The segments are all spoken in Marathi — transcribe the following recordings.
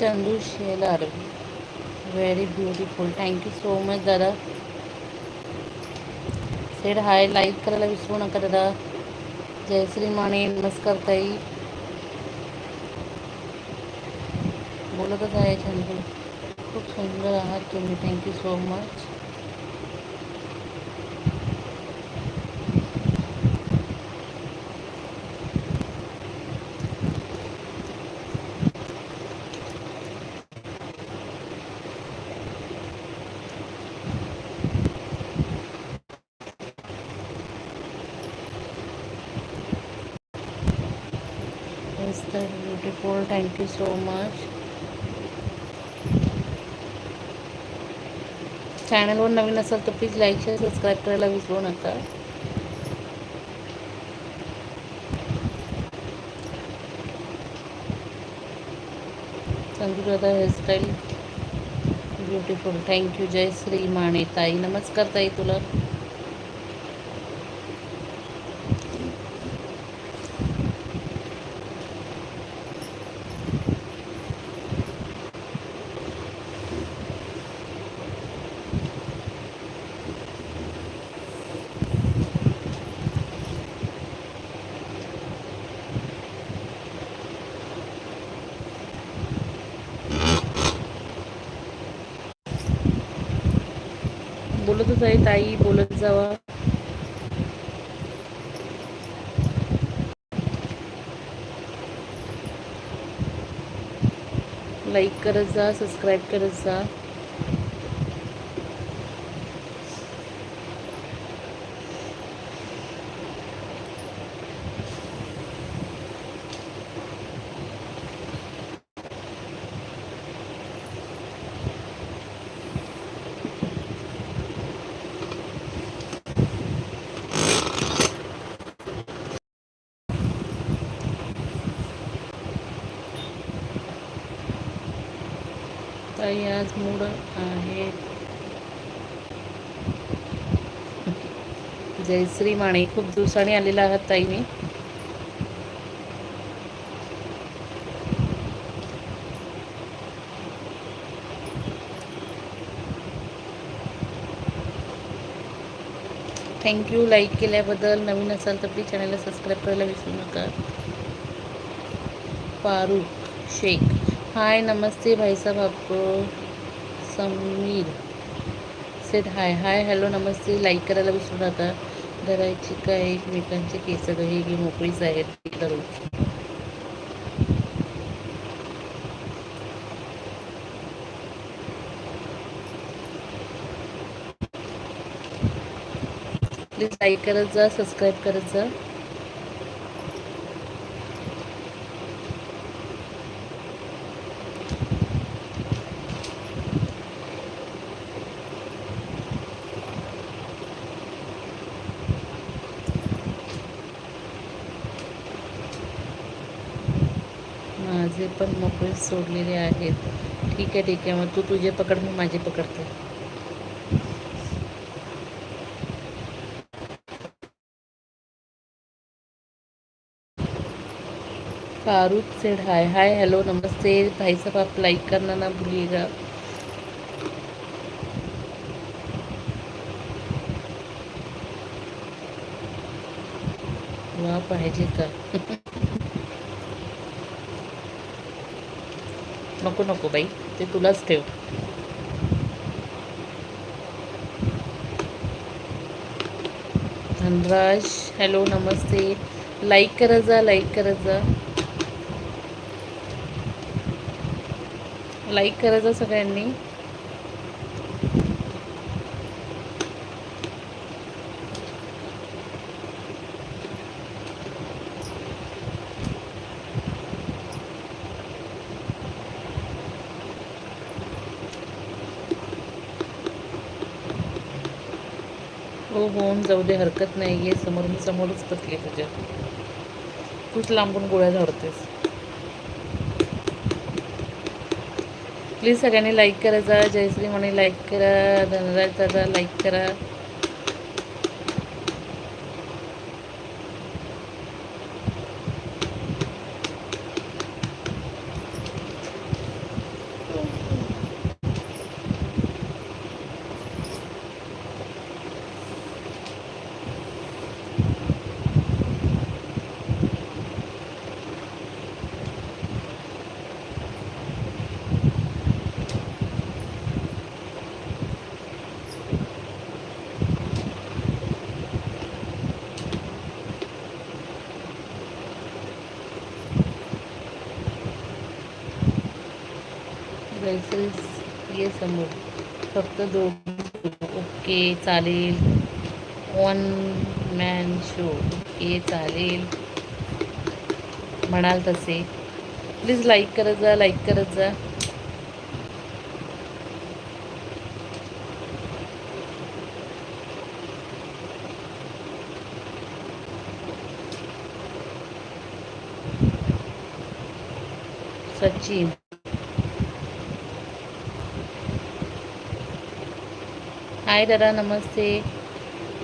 Chandu Shelar. Very beautiful thank you so much दादा. सेड हाय लाईक करायला विसरू नका दादा. जयश्री माने नमस्कार ताई. बोलतच आहे चंदू. खूप सुंदर आहात तुम्ही. Thank you so much thank you so much चॅनलवर नवीन असाल तर प्लीज लाईक शेअर सबस्क्राईब करायला विसरू नका. संजू दादा hairstyle beautiful thank you Jay Shri Mane ताई नमस्कार ताई तुला. बोलतच आहे ताई बोलत जावा. लाईक करत जा सबस्क्राईब करत जा. काही आज मूड आहे? जयश्री माने खूप दिवसांनी आलेला आहात ताई मी. थँक्यू लाईक केल्याबद्दल. नवीन असाल तर प्लीज चॅनलला सबस्क्राईब करायला विसरू नका. फारूक शेख. हाय नमस्ते भाई साहब आपको। Sameer said hi hi hello नमस्ते. लाईक करायला विसरू नका. धरायची काय? एकमेकांचे केस गही की मोकळीच आहेत करू. प्लीज लाईक करत जा सबस्क्राईब करत जा माझे हात सोडलेले आहेत. ठीक आहे ठीक आहे. मग तू तुझे पकड मी माझे पकडते. Farooq said hi hi hello नमस्ते. भाई साहब आप लाइक करना ना भूलिएगा. वा पाहिजे का? नको नको बाई ते तुलाच ठेव. धनराज हॅलो नमस्ते. लाईक करत जा लाईक करत जा. लाईक करत जा सगळ्यांनी. होऊन जाऊ दे हरकत नाही आहे समोर मी समोरच बसले तुझ्या. तूच लांबून गोळ्या झाडतेस. प्लीज सगळ्यांनी लाईक करा जा. जयश्री म्हणे लाईक करा. धनराज दादा लाईक करा. मेसेज ये समोर. फक्त दोन ओके चालेल. वन मॅन शो ओके चालेल. म्हणाल तसे. प्लीज लाईक करत जा लाईक करत जा. सचिन. हाय दादा नमस्ते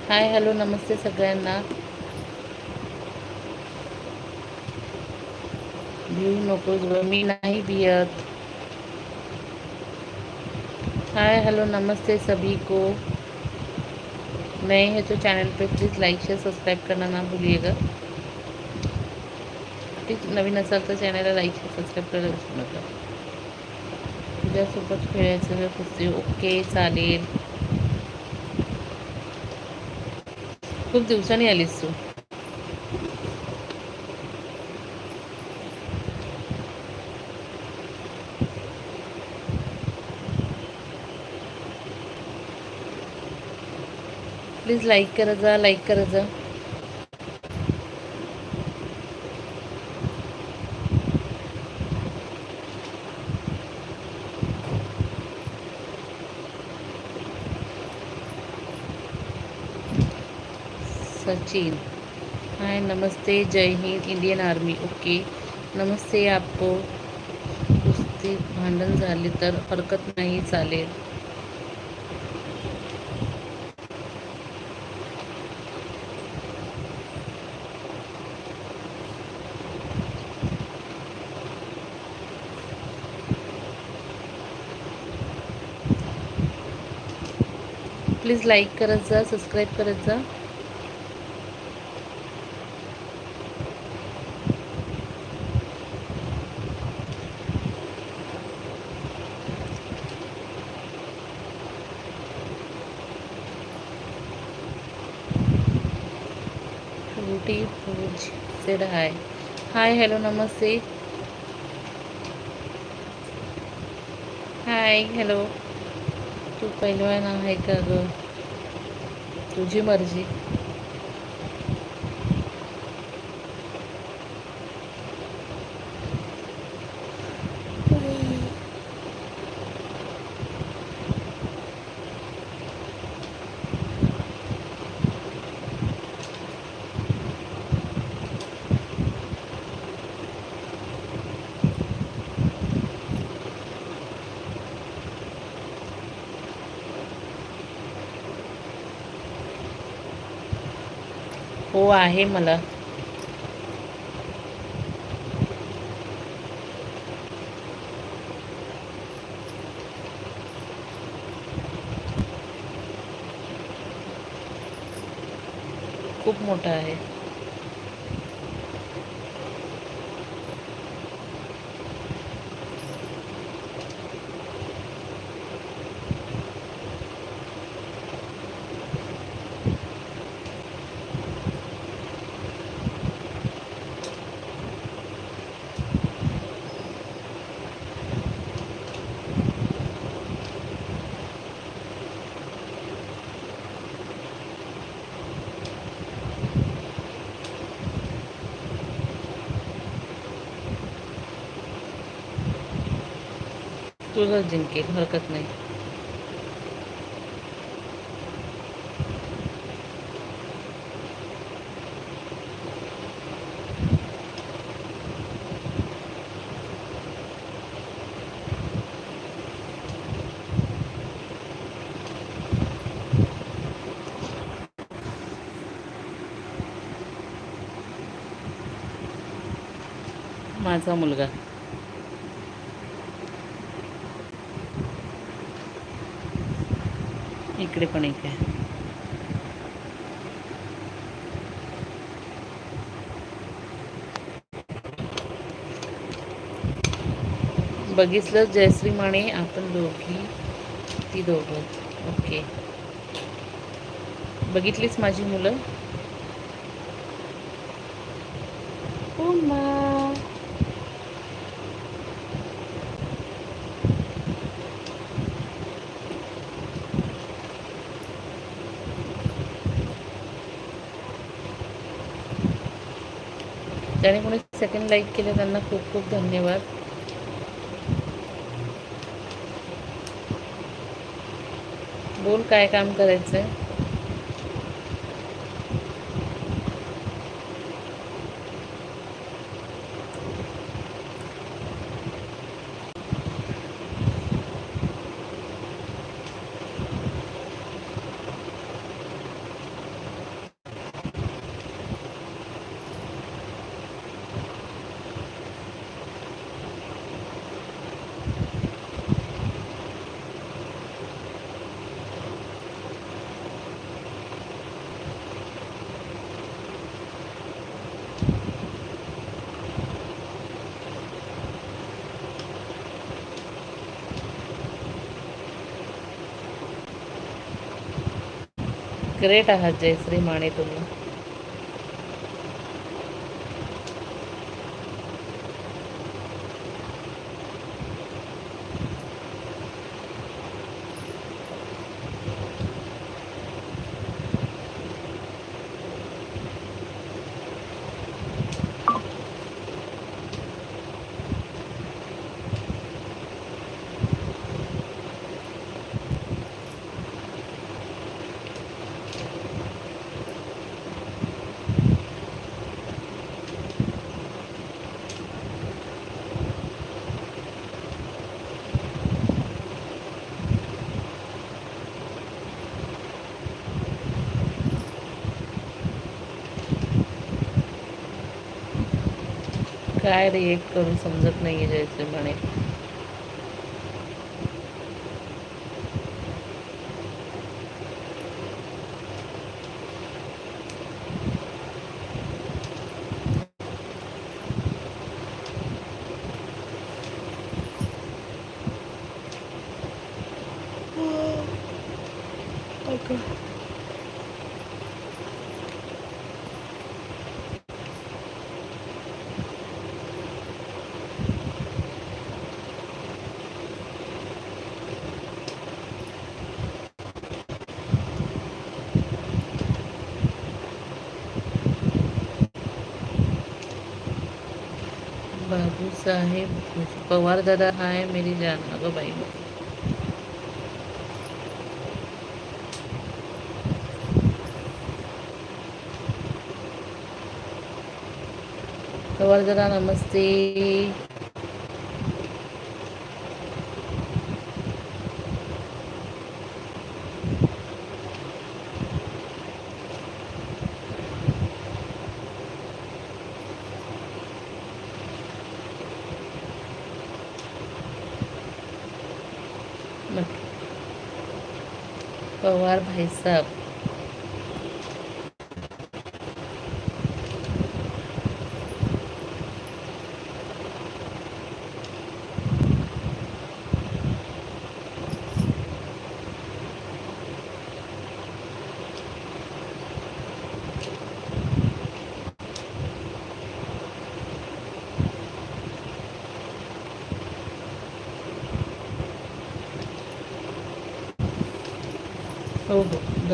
हाय हॅलो नमस्ते सगळ्यांना. भिऊ नकोस ग मी नाही भियत हाय हेलो नमस्ते सभी को नए हैं तो चैनल पे प्लीज़ लाइक शेयर सब्सक्राइब करना ना भूलिएगा. प्लीज़ नवीन असाल तर चॅनलला लाईक शेअर सबस्क्राईब करायला विसरू वेळ ओके चालेल. खूप दिवसांनी आलीस तू. प्लीज लाईक करत जा लाईक करत जा. चीन। हाय नमस्ते जय हिंद इंडियन आर्मी ओके। नमस्ते आपको कुस्ती भांडण झाले तर हरकत नाही चालेल। प्लीज लाईक करत जा सबस्क्राईब करत जा. सेड हाय हाय हॅलो नमस्ते हाय हॅलो तू पहिलवान आहे का ग? तुझी मर्जी. हो आहे मला. खूप मोठा आहे. तुझं जिंकेल हरकत नाही. माझा मुलगा. इकडे पण एक आहे. बघितलं जयश्री माने आपण दोघी ती दोघं. ओके. बघितलीच माझी मुलं? हो, ज्याने कोणी सेकंड लाईक केले त्यांना खूप खूप धन्यवाद. बोल काय काम करायचं आहे ग्रेट आहात जयश्री माने काय काय एक करून समजत नाही आहे जयश्री म्हणे बहादूर साहेब पवार दादा हाय मेरी जान अगं बाई पवार दादा नमस्ते। पवार भाईसाहेब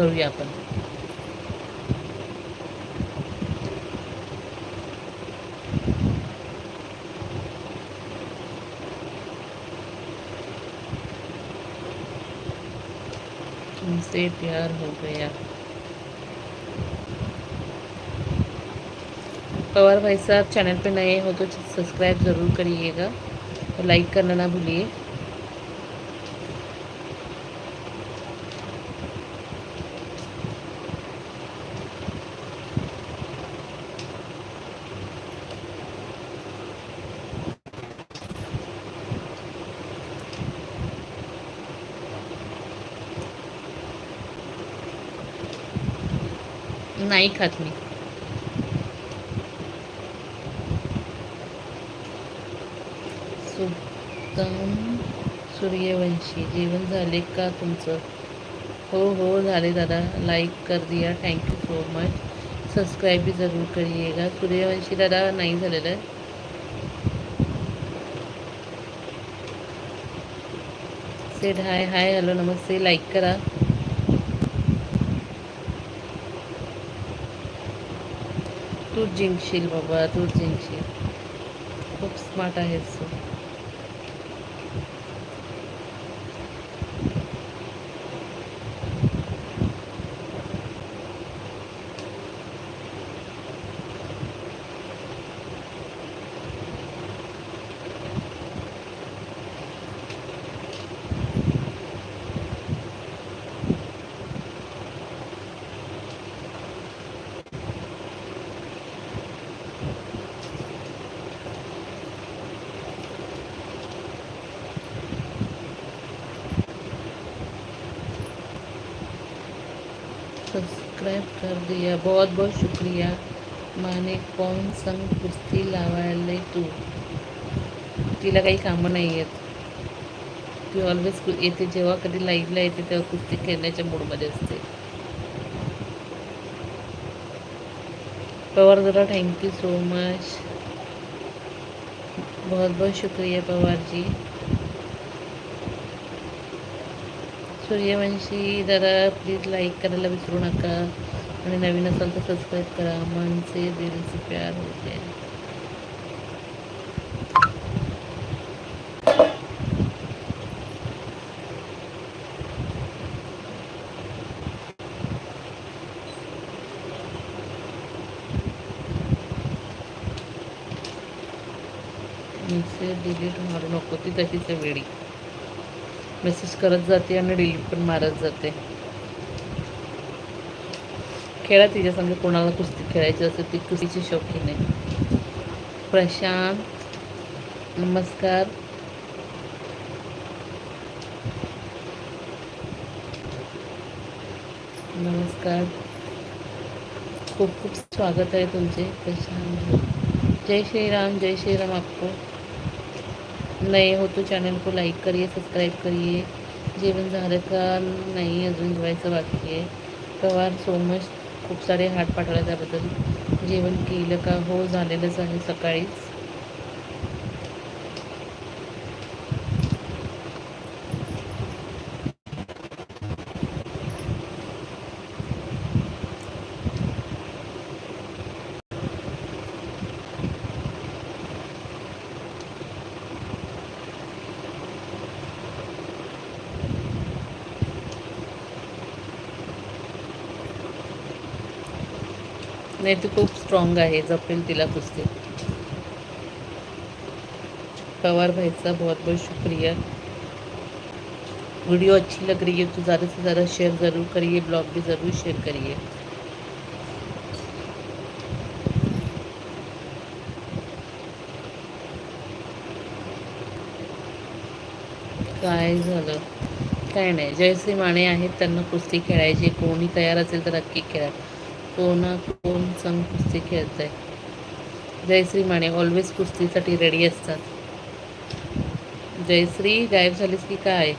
धरूया आपण तुमसे प्यार हो गया। पवार भाई साहब, चैनल पे नए हो तो सब्सक्राइब ज़रूर करिएगा और लाइक करना ना भूलिए। नाही खात मी. सुतम सूर्यवंशी जेवण झाले का तुमचं? हो हो झाले दादा. लाइक कर दिया. Thank you you so much subscribe भी ज़रूर करिएगा. सूर्यवंशी दादा नाही झालेलं आहे. सेड हाय हाय हॅलो नमस्ते. लाईक करा. तूच जिंकशील बाबा तूच जिंकशील. खूप स्मार्ट आहेस तू सब्सक्राइब कर दिया। बहुत बहुत शुक्रिया। माने कोण संग कुस्ती लावायला तू? तिला काही कामं नाही आहेत ती ऑलवेज येते जेव्हा कधी लाईव्हला येते तेव्हा कुस्ती खेळण्याच्या मूडमध्ये असते. पवार जरा थँक्यू सो मच बहुत बहुत शुक्रिया पवार जी सूर्यवंशी जरा प्लीज लाईक करायला विसरू नका. आणि नवीन असाल तर सबस्क्राईब करा. मन दिलचे प्यार होते. डिलीट मारू नको ती तशीच वेळी मेसेज करत जाते आणि डिलीट पण मारत जाते. खेळा तिच्या संग कोणाला कुस्ती खेळायची असेल ती कुस्तीची शौकीन आहे. प्रशांत नमस्कार. नमस्कार. खूप खूप स्वागत आहे तुमचे. प्रशांत. जय श्री राम जय श्री राम आपको. नए हो तो चैनल को लाइक करिए सब्सक्राइब करिए. जेवण झालं का नाही अजून जेवायचं बाकी आहे. पवार सो मच खूप सारे हात पाठवले त्याबद्दल. जेवण केलं का? हो झालेलंच आहे सकाळीच. नहीं ती खूप स्ट्रॉंग आहे जपेल तिला कुस्ती. पवार भाईचा बहुत बहुत शुक्रिया. वीडियो अच्छी लग रही है तो ज़्यादा से ज़्यादा शेयर ज़रूर करिए ब्लॉग भी ज़रूर शेयर करिए. काय झालं? काय नाही जयश्री माने आहेत त्यांना कुस्ती खेळायची कोणी तयार असेल तर नक्की खेळा. कोणा कोण संग कुस्ती खेळत आहे जयश्री माने ऑलवेज कुस्तीसाठी रेडी असतात. जयश्री गायब झालीस की काय?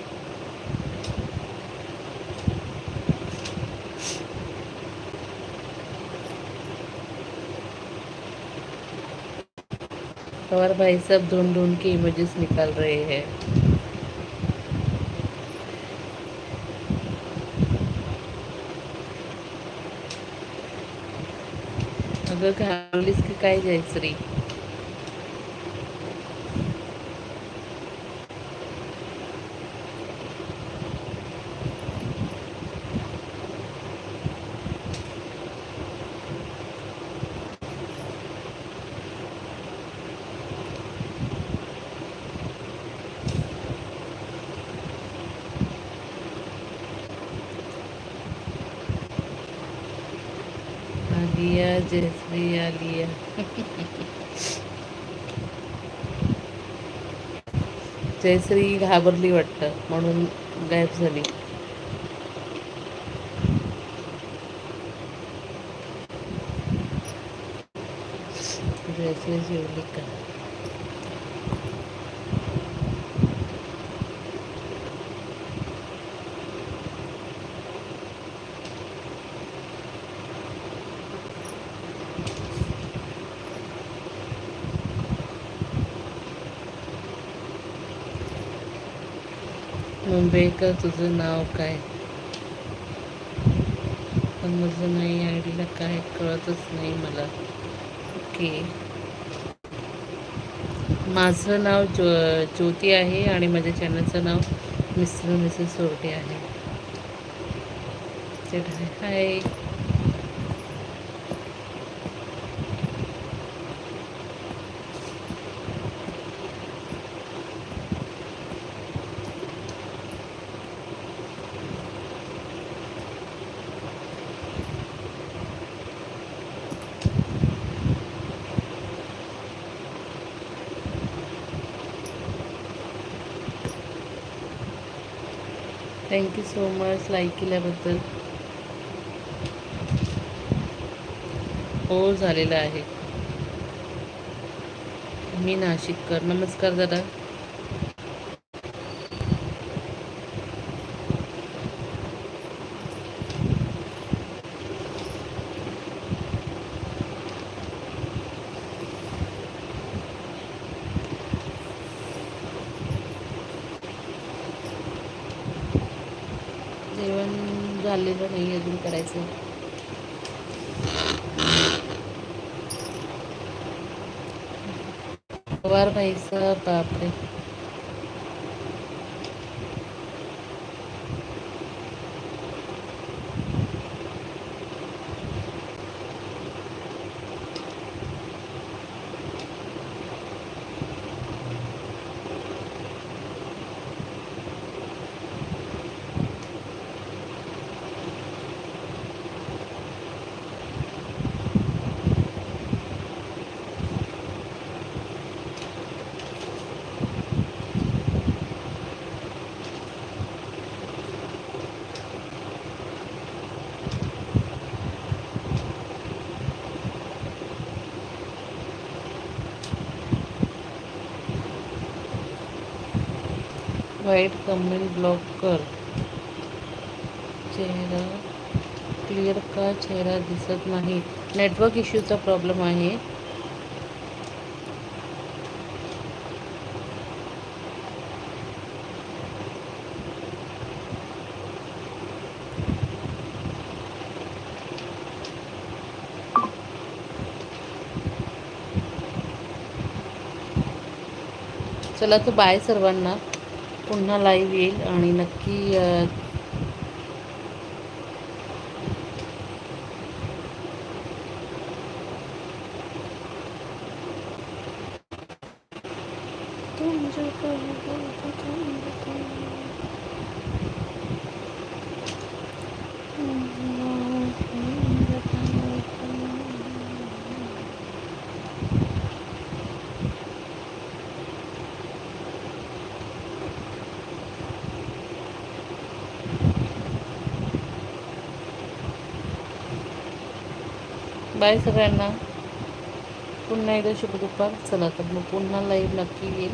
पवार भाई सब ढूंढ ढूंढ के इमेजेस निकाल रहे हैं. अगं घालवलीस की काय जायचं रे जयश्री आलिया जयश्री घाबरली वाटतं म्हणून गायब झाली. जयश्री जेवली का? मुंबईकर तुझं नाव काय? पण माझं नाही आय डीला काय कळतच नाही मला. ओके. माझं नाव ज्यो ज्योती आहे आणि माझ्या चॅनलचं नाव मिस्टर मिसेस सोरटे आहे. Hi thank you so much like केल्याबद्दल. हो झालेलं आहे. मी नाशिककर. नमस्कार दादा जेवण झालेलं नाही अजून करायचं. पवार सर बापरे. वाईट कमेंट ब्लॉक कर. चेहरा क्लिअर का चेहरा दिसत नाही? नेटवर्क इश्यूचा प्रॉब्लेम आहे. चला तर बाय सर्वांना. पुन्हा लाईव्ह येईल आणि नक्की बाय सगळ्यांना. पुन्हा एकदा शुभ दुपार चला तर मग पुन्हा लाईव्ह नक्की येईल.